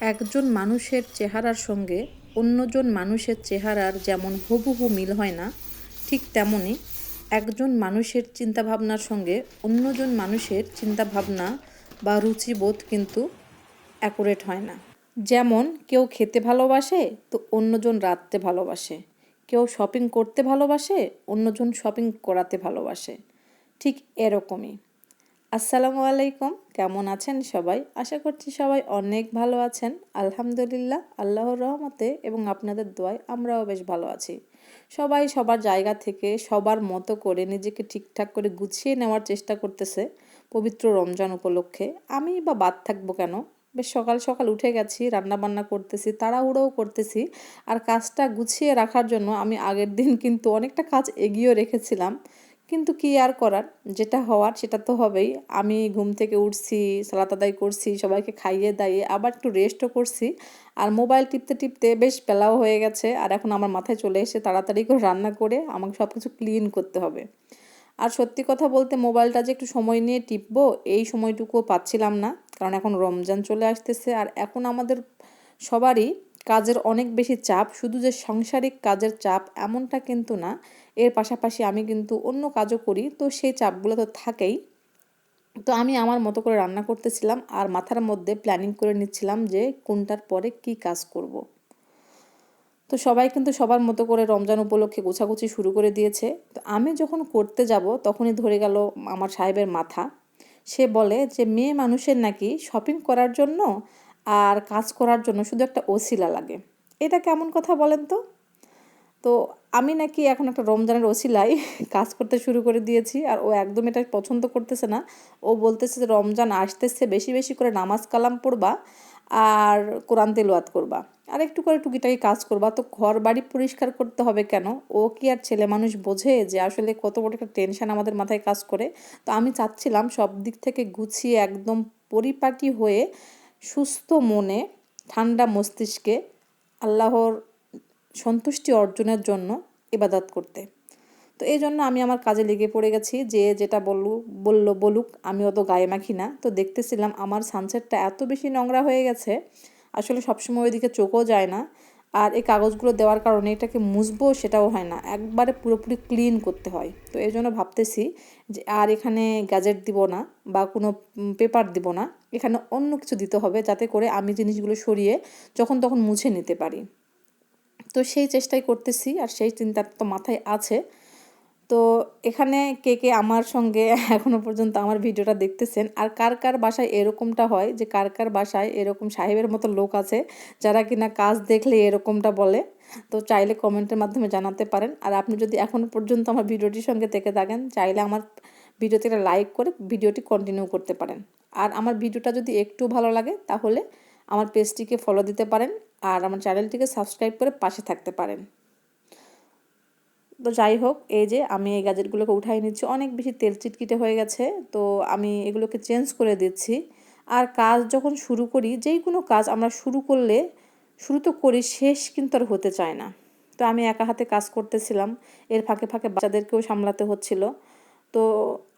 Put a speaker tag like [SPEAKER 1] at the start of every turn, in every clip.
[SPEAKER 1] একজন মানুষের চেহারার সঙ্গে অন্যজন মানুষের চেহারার যেমন হুবহু মিল হয় না, ঠিক তেমনই একজন মানুষের চিন্তাভাবনার সঙ্গে অন্যজন মানুষের চিন্তাভাবনা বা রুচিবোধ কিন্তু অ্যাকুরেট হয় না। যেমন, কেউ খেতে ভালোবাসে তো অন্যজন রাঁধতে ভালোবাসে, কেউ শপিং করতে ভালোবাসে, অন্যজন শপিং করাতে ভালোবাসে, ঠিক এরকমই। আসসালামু আলাইকুম। কেমন আছেন সবাই? আশা করছি সবাই অনেক ভালো আছেন। আলহামদুলিল্লাহ, আল্লাহর রহমতে এবং আপনাদের দোয়ায় আমরাও বেশ ভালো আছি। সবাই সবার জায়গা থেকে সবার মতো করে নিজেকে ঠিকঠাক করে গুছিয়ে নেওয়ার চেষ্টা করতেছে পবিত্র রমজান উপলক্ষে। আমি বা বাদ থাকব কেন? বেশ সকাল সকাল উঠে গেছি রান্না বান্না করতেছি, তাড়াহুড়োও করতেছি। আর কাজটা গুছিয়ে রাখার জন্য আমি আগের দিন কিন্তু অনেকটা কাজ এগিয়েও রেখেছিলাম। কিন্তু কি আর করার? যেটা হওয়ার সেটা তো হবেই। আমি ঘুম থেকে উঠছি সালাত আদায় করছি, সবাইকে খাইয়ে দাইয়ে আবার একটু রেস্টও করছি। আর মোবাইল টিপতে টিপতে বেশ বেলাও হয়ে গেছে। আর এখন আমার মাথায় চলে এসে তাড়াতাড়ি করে রান্না করে আমাকে সব কিছু ক্লিন করতে হবে। আর সত্যি কথা বলতে মোবাইলটা যে একটু সময় নিয়ে টিপবো, এই সময়টুকুও পাচ্ছিলাম না। কারণ এখন রমজান চলে আসতেছে। আর এখন আমাদের সবারই কাজের অনেক বেশি চাপ, শুধু যে সাংসারিক কাজের চাপ এমনটা কিন্তু না, এর পাশাপাশি আমি কিন্তু অন্য কাজও করি, তো সেই চাপগুলো তো থাকেই। তো আমি আমার মতো করে রান্না করতেছিলাম আর মাথার মধ্যে প্ল্যানিং করে নিচ্ছিলাম যে কোনটার পরে কি কাজ করব। তো সবাই কিন্তু সবার মতো করে রমজান উপলক্ষে গোছাগুছি শুরু করে দিয়েছে। তো আমি যখন করতে যাব, তখনই ধরে গেল আমার সাহেবের মাথা। সে বলে যে, মেয়ে মানুষের নাকি শপিং করার জন্য আর কাজ করার জন্য শুধু একটা ওসিলা লাগে। এটা কেমন কথা বলেন তো? তো আমি নাকি এখন একটা রমজানের ওসিলাই কাজ করতে শুরু করে দিয়েছি আর ও একদম এটা পছন্দ করতেছে না। ও বলতেছে যে রমজান আসতেছে, বেশি বেশি করে নামাজ কালাম পড়বা আর কোরআন তেলোয়াত করবা। আর একটু করে টুকিটাকি কাজ করবা। তো ঘর বাড়ি পরিষ্কার করতে হবে কেন? ও কি আর ছেলে মানুষ বোঝে যে আসলে কত বড় একটা টেনশন আমাদের মাথায় কাজ করে? তো আমি চাচ্ছিলাম সব দিক থেকে গুছিয়ে একদম পরিপাটি হয়ে সুস্থ মনে ঠান্ডা মস্তিষ্কে আল্লাহর সন্তুষ্টি অর্জনের জন্য ইবাদত করতে। তো এই জন্য আমি আমার কাজে লেগে পড়ে গেছি যে যেটা বললু বলল, বলুক আমি অত গায়ে মাখি না। তো দেখতেছিলাম আমার সানসেটটা এত বেশি নোংরা হয়ে গেছে, আসলে সবসময় ওইদিকে চোখও যায় না। আর এই কাগজগুলো দেওয়ার কারণে এটাকে মুছবো সেটাও হয় না, একবারে পুরোপুরি ক্লিন করতে হয়। তো এই জন্য ভাবতেছি যে আর এখানে গ্যাজেট দিব না বা কোনো পেপার দিব না। এখানে অন্য কিছু দিতে হবে যাতে করে আমি জিনিসগুলো সরিয়ে যখন তখন মুছে নিতে পারি। তো সেই চেষ্টাই করতেছি আর সেই চিন্তা তো মাথায় আছে। তো এখানে কে কে আমার সঙ্গে এখনও পর্যন্ত আমার ভিডিওটা দেখতেছেন আর কার কার বাসায় এরকমটা হয় যে কার কার বাসায় এরকম সাহেবের মতো লোক আছে যারা কিনা কাজ দেখলে এরকমটা বলে? তো চাইলে কমেন্টের মাধ্যমে জানাতে পারেন। আর আপনি যদি এখনও পর্যন্ত আমার ভিডিওটির সঙ্গে থেকে থাকেন, চাইলে আমার ভিডিওতে লাইক করে ভিডিওটি কন্টিনিউ করতে পারেন। আর আমার ভিডিওটা যদি একটু ভালো লাগে, তাহলে আমার পেজটিকে ফলো দিতে পারেন আর আমার চ্যানেলটিকে সাবস্ক্রাইব করে পাশে থাকতে পারেন। তো যাই হোক, এই যে আমি এই গাজেটগুলোকে উঠাই নিচ্ছি, অনেক বেশি তেল চিটকিটে হয়ে গেছে, তো আমি এগুলোকে চেঞ্জ করে দিচ্ছি। আর কাজ যখন শুরু করি যেই কোনো কাজ আমরা শুরু করলে, শুরু তো করি, শেষ কিন্তু আর হতে চায় না। তো আমি একা হাতে কাজ করতেছিলাম, এর ফাঁকে ফাঁকে বাচ্চাদেরকেও সামলাতে হচ্ছিল। তো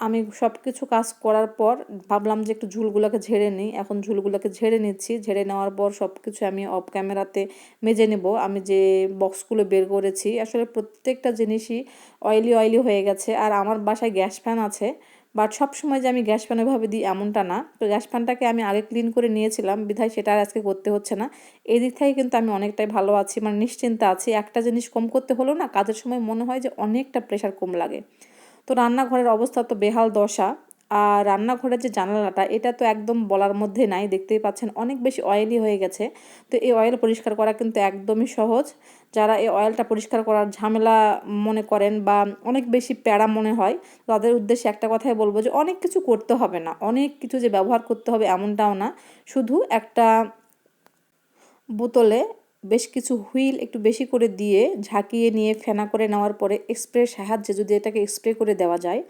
[SPEAKER 1] আমি সব কিছু কাজ করার পর ভাবলাম যে একটু ঝুলগুলোকে ঝেড়ে নিই। এখন ঝুলগুলোকে ঝেড়ে নিচ্ছি। ঝেড়ে নেওয়ার পর সব কিছু আমি অফ ক্যামেরাতে মেজে নেব। আমি যে বক্সগুলো বের করেছি, আসলে প্রত্যেকটা জিনিসই অয়েলি অয়েলি হয়ে গেছে। আর আমার বাসায় গ্যাস ফ্যান আছে বাট সব সময় যে আমি গ্যাস ফ্যান ওইভাবে দিই এমনটা না। তো গ্যাস ফ্যানটাকে আমি আগে ক্লিন করে নিয়েছিলাম। বিধায় সেটা আর আজকে করতে হচ্ছে না। এই দিক থেকে কিন্তু আমি অনেকটাই ভালো আছি মানে নিশ্চিন্তে আছি। একটা জিনিস কম করতে হলো না, কাজের সময় মনে হয় যে অনেকটা প্রেশার কম লাগে। তো রান্নাঘরের অবস্থা তো বেহাল দশা। আর রান্নাঘরের যে জানালাটা, এটা তো একদম বলার মধ্যে নাই, দেখতেই পাচ্ছেন। অনেক বেশি অয়েলি হয়ে গেছে। তো এই অয়েল পরিষ্কার করা কিন্তু একদমই সহজ। যারা এই অয়েলটা পরিষ্কার করার ঝামেলা মনে করেন বা অনেক বেশি প্যারা মনে হয়, তাদের উদ্দেশ্যে একটা কথাই বলব যে অনেক কিছু করতে হবে না। অনেক কিছু যে ব্যবহার করতে হবে এমনটাও না। শুধু একটা বোতলে বেশ কিছু হুইল একটু বেশি করে দিয়ে ঝাঁকিয়ে নিয়ে ফেনা করে নেওয়ার পরে স্প্রের সাহায্যে যদি এটাকে স্প্রে করে দেওয়া যায়,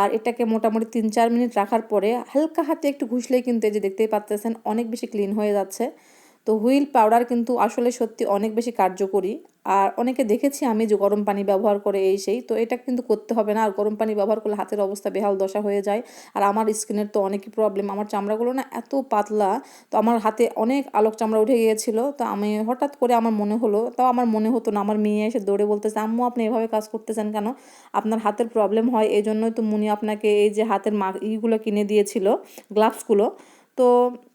[SPEAKER 1] আর এটাকে মোটামুটি তিন চার মিনিট রাখার পরে হালকা হাতে একটু ঘুষলেই কিন্তু এই যে দেখতেই পাচ্ছেন অনেক বেশি ক্লিন হয়ে যাচ্ছে। তো হুইল পাউডার কিন্তু আসলে সত্যি অনেক বেশি কার্যকরী। আর অনেকে দেখেছি আমি যে গরম পানি ব্যবহার করে এই সেই, তো এটা কিন্তু করতে হবে না। আর গরম পানি ব্যবহার করলে হাতের অবস্থা বেহাল দশা হয়ে যায়। আর আমার স্কিনের তো অনেকই প্রবলেম আমার চামড়াগুলো না এত পাতলা, তো আমার হাতে অনেক আলোক চামড়া উঠে গিয়েছিল। তো আমি হঠাৎ করে আমার মনে হলো, তাও আমার মনে হতো না। আমার মেয়ে এসে দৌড়ে বলতেছে, আম্মু, আপনি এভাবে কাজ করতেছেন কেন? আপনার হাতের প্রবলেম হয়। এই জন্যই তো মুনি আপনাকে এই যে হাতের মা, ইগুলো কিনে দিয়েছিল গ্লাভসগুলো তো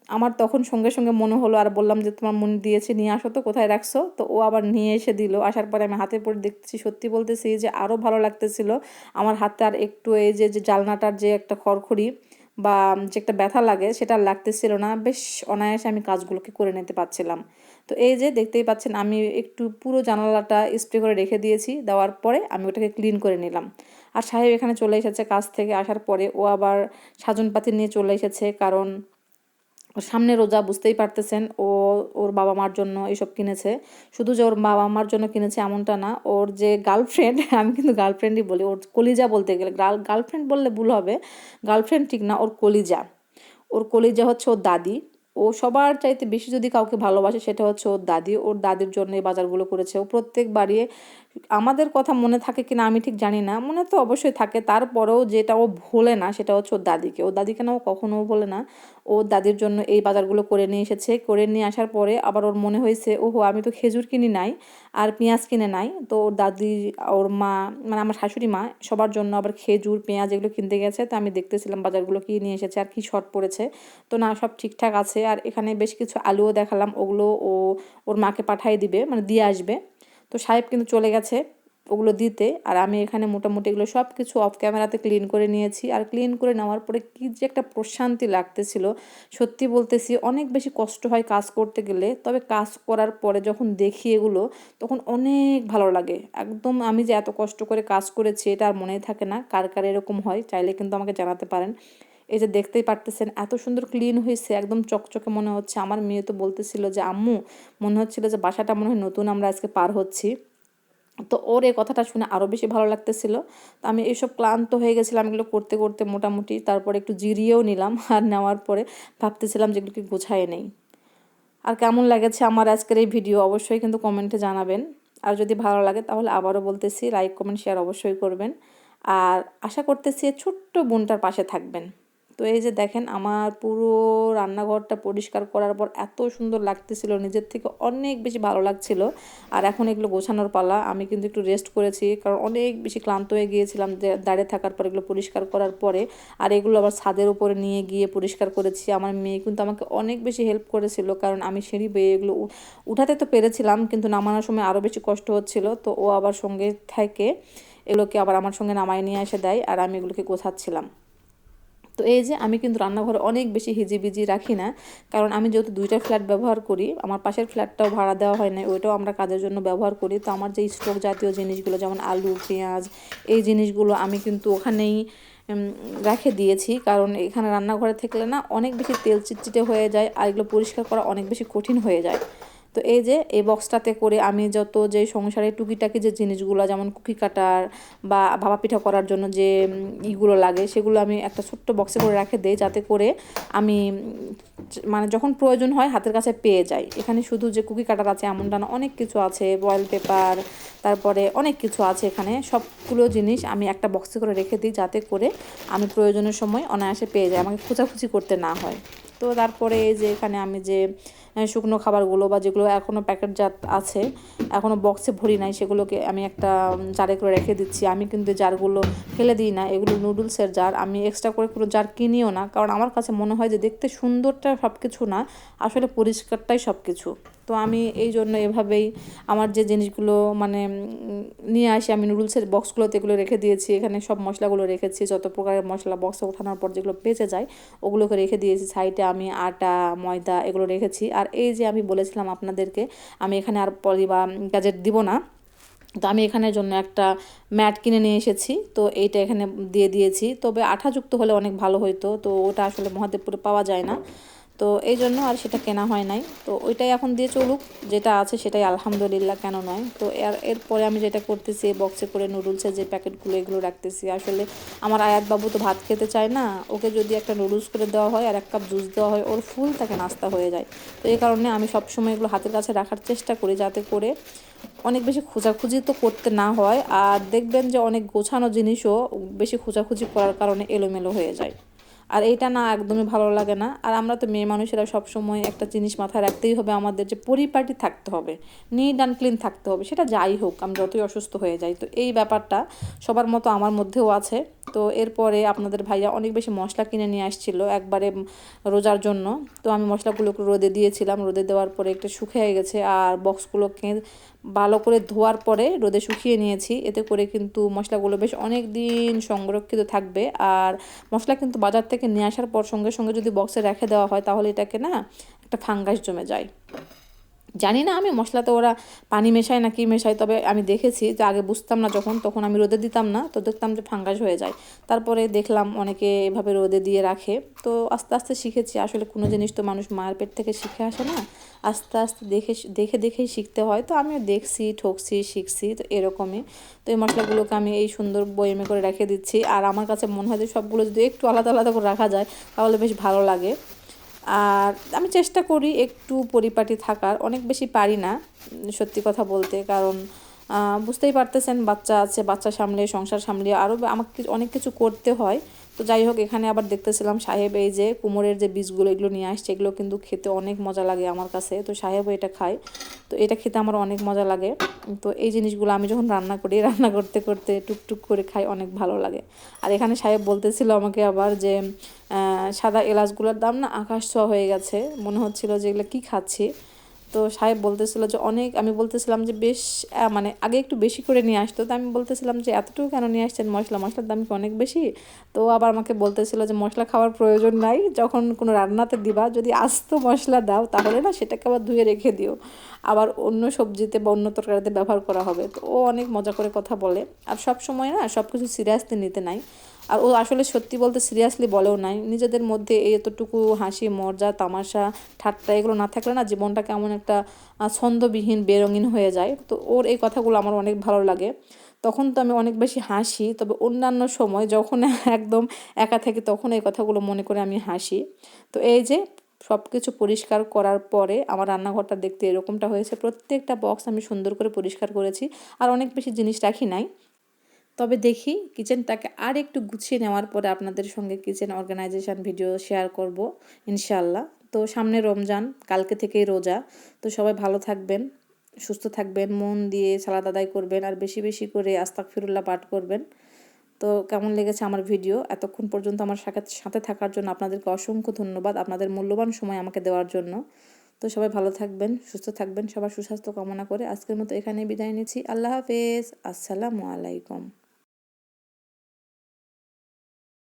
[SPEAKER 1] আমার তখন সঙ্গে সঙ্গে মনে হলো, আর বললাম যে তোমার মন দিয়েছে, নিয়ে আসো তো, কোথায় রাখছো? তো ও আবার নিয়ে এসে দিল। আসার পরে আমি হাতে পরে দেখতেছি, সত্যি বলতেছি যে আরও ভালো লাগতেছিল। আমার হাতে আর একটু এই যে যে জালনাটার যে একটা খড়খড়ি বা যে একটা ব্যথা লাগে, সেটা লাগতেছিল না। বেশ অনায়াসে আমি কাজগুলোকে করে নিতে পারছিলাম। তো এই যে দেখতেই পাচ্ছেন, আমি একটু পুরো জানালাটা স্প্রে করে রেখে দিয়েছি। দেওয়ার পরে আমি ওটাকে ক্লিন করে নিলাম। আর সাহেব এখানে চলে এসেছে কাজ থেকে। আসার পরে ও আবার সাজনপাতি নিয়ে চলে এসেছে। কারণ সামনে রোজা বুঝতেই পারতেছেন, ও, ওর বাবা মার জন্য এসব কিনেছে। শুধু যে ওর বাবা মার জন্য কিনেছে এমনটা না, ওর যে গার্লফ্রেন্ড আমি কিন্তু গার্লফ্রেন্ডই বলি, ওর কলিজা বলতে গেলে গার্লফ্রেন্ড বললে ভুল হবে গার্লফ্রেন্ড ঠিক না, ওর কলিজা। ওর কলিজা হচ্ছে ওর দাদি। ও সবার চাইতে বেশি যদি কাউকে ভালোবাসে, সেটা হচ্ছে ওর দাদি। ওর দাদির জন্য এই বাজারগুলো করেছে। ও প্রত্যেকবারই আমাদের কথা মনে থাকে কিনা আমি ঠিক জানি না, মনে তো অবশ্যই থাকে। তারপরেও যেটা ও ভোলে না, সেটা হচ্ছে ওর দাদিকে। ওর দাদিকে না ও কখনোও ভোলে না। ও দাদির জন্য এই বাজারগুলো করে নিয়ে এসেছে। করে নিয়ে আসার পরে আবার ওর মনে হয়েছে, ওহো, আমি তো খেজুর কিনি নাই আর পেঁয়াজ কিনে নাই। তো ওর দাদি, ওর মা মানে আমার শাশুড়ি মা সবার জন্য আবার খেজুর, পেঁয়াজ এগুলো কিনতে গেছে। তো আমি দেখতেছিলাম বাজারগুলো কী নিয়ে এসেছে আর কি শর্ট পড়েছে। তো না, সব ঠিকঠাক আছে। আর এখানে বেশ কিছু আলুও দেখালাম। ওগুলো ও, ওর মাকে পাঠিয়ে দিবে মানে দিয়ে আসবে। তো সাহেব কিন্তু চলে গেছে। ওগুলো দিতে। আর আমি এখানে মোটামুটি এগুলো সব কিছু অফ ক্যামেরাতে ক্লিন করে নিয়েছি। আর ক্লিন করে নেওয়ার পরে কী যে একটা প্রশান্তি লাগতেছিল। সত্যি বলতেছি, অনেক বেশি কষ্ট হয় কাজ করতে গেলে। তবে কাজ করার পরে যখন দেখি এগুলো, তখন অনেক ভালো লাগে। একদম আমি যে এত কষ্ট করে কাজ করেছি, এটা আর মনেই থাকে না। কার কার এরকম হয়, চাইলে কিন্তু আমাকে জানাতে পারেন। এই যে দেখতেই পারতেছেন, এত সুন্দর ক্লিন হয়েছে। একদম চকচকে মনে হচ্ছে। আমার মেয়ে তো বলতেছিল যে, আম্মু, মনে হচ্ছিল যে, বাসাটা মনে হয় নতুন, আমরা আজকে পার হচ্ছি। তো ওর এই কথাটা শুনে আরও বেশি ভালো লাগতেছিল। তো আমি এইসব ক্লান্ত হয়ে গেছিলাম এগুলো করতে করতে মোটামুটি। তারপরে একটু জিরিয়েও নিলাম আর নেওয়ার পরে ভাবতেছিলাম যেগুলোকে গোছায় নেই। আর কেমন লাগেছে আমার আজকের এই ভিডিও অবশ্যই কিন্তু কমেন্টে জানাবেন। আর যদি ভালো লাগে তাহলে আবারও বলতেছি লাইক কমেন্ট শেয়ার অবশ্যই করবেন। আর আশা করতেছি ছোট্ট বোনটার পাশে থাকবেন। তো এই যে দেখেন আমার পুরো রান্নাঘরটা পরিষ্কার করার পর এত সুন্দর লাগতেছিল, নিজের থেকে অনেক বেশি ভালো লাগছিল। আর এখন এগুলো গোছানোর পালা, আমি কিন্তু একটু রেস্ট করেছি, কারণ অনেক বেশি ক্লান্ত হয়ে গিয়েছিলাম যে দাঁড়িয়ে থাকার পর এগুলো পরিষ্কার করার পরে। আর এগুলো আবার ছাদের উপরে নিয়ে গিয়ে পরিষ্কার করেছি। আমার মেয়ে কিন্তু আমাকে অনেক বেশি হেল্প করেছিল, কারণ আমি সিঁড়ি বেয়ে এগুলো উঠাতে তো পেরেছিলাম, কিন্তু নামানোর সময় আরও বেশি কষ্ট হচ্ছিল। তো ও আবার সঙ্গে থেকে এগুলোকে আবার আমার সঙ্গে নামায় নিয়ে এসে দেয়, আর আমি এগুলোকে গোছাচ্ছিলাম। তো এই যে আমি কিন্তু রান্নাঘরে অনেক বেশি হিজিবিজি রাখি না, কারণ আমি যেহেতু দুইটা ফ্ল্যাট ব্যবহার করি, আমার পাশের ফ্ল্যাটটাও ভাড়া দেওয়া হয় না, ওইটাও আমরা কাজের জন্য ব্যবহার করি। তো আমার যে স্টোক জাতীয় জিনিসগুলো, যেমন আলু, পেঁয়াজ, এই জিনিসগুলো আমি কিন্তু ওখানেই রেখে দিয়েছি। কারণ এখানে রান্নাঘরে থাকলে না অনেক বেশি তেল চিটচিটে হয়ে যায়, আর এগুলো পরিষ্কার করা অনেক বেশি কঠিন হয়ে যায়। তো এই যে, এই বক্সটাতে করে আমি যত যে সংসারে টুকিটাকি যে জিনিসগুলো, যেমন কুকি কাটার বা ভাপা পিঠা করার জন্য যে ইগুলো লাগে, সেগুলো আমি একটা ছোট্ট বক্সে করে রেখে দিই, যাতে করে আমি মানে যখন প্রয়োজন হয় হাতের কাছে পেয়ে যাই। এখানে শুধু যে কুকি কাটার আছে এমনটা না, অনেক কিছু আছে বয়েল পেপার তারপরে অনেক কিছু আছে এখানে। সবগুলো জিনিস আমি একটা বক্সে করে রেখে দিই, যাতে করে আমি প্রয়োজনের সময় অনায়াসে পেয়ে যাই, আমাকে খোঁচাখুচি করতে না হয়। তো তারপরে এই যে এখানে আমি যে শুকনো খাবারগুলো বা যেগুলো এখনও প্যাকেটজাত আছে এখনও বক্সে ভরি নাই, সেগুলোকে আমি একটা জারে করে রেখে দিচ্ছি। আমি কিন্তু জারগুলো ফেলে দিই না, এগুলো নুডলসের জার। আমি এক্সট্রা করে কোনো জার কিনিও না, কারণ আমার কাছে মনে হয় যে দেখতে সুন্দরটা সব কিছু না, আসলে পরিষ্কারটাই সব কিছু তো আমি এই জন্য এভাবেই আমার যে জিনিসগুলো মানে নিয়ে আসি, আমি নুডলসের বক্সগুলোতে এগুলো রেখে দিয়েছি। এখানে সব মশলাগুলো রেখেছি। যত প্রকারের মশলা বক্সে ওঠানোর পর যেগুলো বেঁচে যায়, ওগুলোকে রেখে দিয়েছি। সাইডে আমি আটা, ময়দা এগুলো রেখেছি। আর এই যে আমি বলেছিলাম আপনাদেরকে, আমি এখানে আর পলি বা গ্যাজেট দিব না। তো আমি এখানের জন্য একটা ম্যাট কিনে নিয়ে এসেছি। তো এইটা এখানে দিয়ে দিয়েছি। তবে আঠাযুক্ত হলে অনেক ভালো হতো তো ওটা আসলে মহাদেবপুরে পাওয়া যায় না। তো এই জন্য আর সেটা কেনা হয় নাই। তো ওইটাই এখন দিয়ে চলুক, যেটা আছে সেটাই আলহামদুলিল্লাহ কেন নয়। তো এর, এরপরে আমি যেটা করতেছি বক্সে করে নুডলসের যে প্যাকেটগুলো, এগুলো রাখতেছি। আসলে আমার আয়াত বাবু তো ভাত খেতে চায় না, ওকে যদি একটা নুডলস করে দেওয়া হয় আর এক কাপ জুস দেওয়া হয়, ওর ফুল তাকে নাস্তা হয়ে যায়। তো এই কারণে আমি সবসময় এগুলো হাতের কাছে রাখার চেষ্টা করি যাতে করে অনেক বেশি খোঁজাখুঁজি তো করতে না হয়, আর দেখবেন যে অনেক গোছানো জিনিসও বেশি খোঁজাখুঁজি করার কারণে এলোমেলো হয়ে যায়। আর এইটা না একদমই ভালো লাগে না। আর আমরা তো মেয়ে মানুষেরা সবসময় একটা জিনিস মাথায় রাখতেই হবে, আমাদের যে পরিপাটি থাকতে হবে নিট অ্যান্ড ক্লিন থাকতে হবে, সেটা যাই হোক আমি যতই অসুস্থ হয়ে যাই। তো এই ব্যাপারটা সবার মতো আমার মধ্যেও আছে। তো এরপরে আপনাদের ভাইয়া অনেক বেশি মশলা কিনে নিয়ে আসছিল একবারে রোজার জন্য। তো আমি মশলাগুলো রোদে দিয়েছিলাম, রোদে দেওয়ার পরে একটু শুকিয়ে গেছে আর বক্সগুলোকে ভালো করে ধোয়ার পরে রোদে শুকিয়ে নিয়েছি। এতে করে কিন্তু মশলাগুলো বেশ অনেক দিন সংরক্ষিত থাকবে আর মশলা কিন্তু বাজার থেকে নিয়ে আসার পর সঙ্গে সঙ্গে যদি বক্সে রেখে দেওয়া হয় তাহলে এটাকে না একটা ফাঙ্গাস জমে যায়। জানি না আমি, মশলাতে ওরা পানি মেশায় না কি মেশায়, তবে আমি দেখেছি যে আগে বুঝতাম না যখন, তখন আমি রোদে দিতাম না, তো দেখতাম যে ফাঙ্গাস হয়ে যায়। তারপরে দেখলাম অনেকে এভাবে রোদে দিয়ে রাখে। তো আস্তে আস্তে শিখেছি, আসলে কোনো জিনিস তো মানুষ মায়ের পেট থেকে শিখে আসে না। আস্তে আস্তে দেখে দেখে, দেখেই শিখতে হয়। তো আমিও দেখছি, ঠকছি, শিখছি, তো এরকমই। তো এই মশলাগুলোকে আমি এই সুন্দর বয়েমে করে রেখে দিচ্ছি। আর আমার কাছে মনে হয় যে সবগুলো যদি একটু আলাদা আলাদা করে রাখা যায়, তাহলে বেশ ভালো লাগে। আর আমি চেষ্টা করি একটু পরিপাটি থাকার, অনেক বেশি পারি না সত্যি কথা বলতে, কারণ বুঝতেই পারতেছেন বাচ্চা আছে, বাচ্চা সামলে, সংসার সামলে আরও আমাকে অনেক কিছু করতে হয়। তো যাই হোক, এখানে আবার দেখতেছিলাম সাহেব এই যে কুমোরের যে বীজগুলো এগুলো নিয়ে আসছে, এগুলো কিন্তু খেতে অনেক মজা লাগে আমার কাছে। তো সাহেবও এটা খায়। তো এটা খেতে আমার অনেক মজা লাগে। তো এই জিনিসগুলো আমি যখন রান্না করি, রান্না করতে করতে টুকটুক করে খাই, অনেক ভালো লাগে। আর এখানে সাহেব বলতেছিল আমাকে আবার যে সাদা এলাচগুলোর দাম না আকাশ ছোঁয়া হয়ে গেছে। মনে হচ্ছিল যে এগুলো কী খাচ্ছি। তো সাহেব বলতেছিল যে অনেক, আমি বলতেছিলাম যে বেশ মানে আগে একটু বেশি করে নিয়ে আসতো। তো আমি বলতেছিলাম যে এতটুকু কেন নিয়ে আসছেন? মশলা, মশলার দাম কি অনেক বেশি? তো আবার আমাকে বলতেছিল যে মশলা খাওয়ার প্রয়োজন নাই, যখন কোনো রান্নাতে দিবা, যদি আস্ত মশলা দাও, তাহলে না সেটাকে আবার ধুয়ে রেখে দিও। আবার অন্য সবজিতে বা অন্য তরকারিতে ব্যবহার করা হবে। তো ও অনেক মজা করে কথা বলে। আর সব সময় না সব কিছু সিরিয়াসলি নিতে নাই। আর ও আসলে সত্যি বলতে সিরিয়াসলি বলেও নাই। নিজেদের মধ্যে এই এতটুকু হাসি, মজা, তামাশা, ঠাট্টা এগুলো না থাকলে না জীবনটা কেমন একটা ছন্দবিহীন, বেরঙিন হয়ে যায়। তো ওর এই কথাগুলো আমার অনেক ভালো লাগে। তখন তো আমি অনেক বেশি হাসি, তবে অন্যান্য সময় যখন একদম একা থাকি তখন এই কথাগুলো মনে করে আমি হাসি। তো এই যে সব কিছু পরিষ্কার করার পরে আমার রান্নাঘরটা দেখতে এরকমটা হয়েছে। প্রত্যেকটা বক্স আমি সুন্দর করে পরিষ্কার করেছি। আর অনেক বেশি জিনিস রাখি নাই। তবে দেখি কিচেনটাকে আর একটু গুছিয়ে নেওয়ার পরে আপনাদের সঙ্গে কিচেন অর্গানাইজেশন ভিডিও শেয়ার করব ইনশাল্লাহ তো সামনে রমজান, কালকে থেকেই রোজা। তো সবাই ভালো থাকবেন, সুস্থ থাকবেন, মন দিয়ে সালাদ আদায় করবেন আর বেশি বেশি করে আস্তাক ফিরুল্লাহ পাঠ করবেন। তো কেমন লেগেছে আমার ভিডিও? এতক্ষণ পর্যন্ত আমার সাথে থাকার জন্য আপনাদেরকে অসংখ্য ধন্যবাদ আপনাদের মূল্যবান সময় আমাকে দেওয়ার জন্য। তো সবাই ভালো থাকবেন, সুস্থ থাকবেন, সবার সুস্বাস্থ্য কামনা করে আজকের মতো এখানে বিদায় নিচ্ছি। আল্লাহ হাফেজ, আসসালামু আলাইকুম।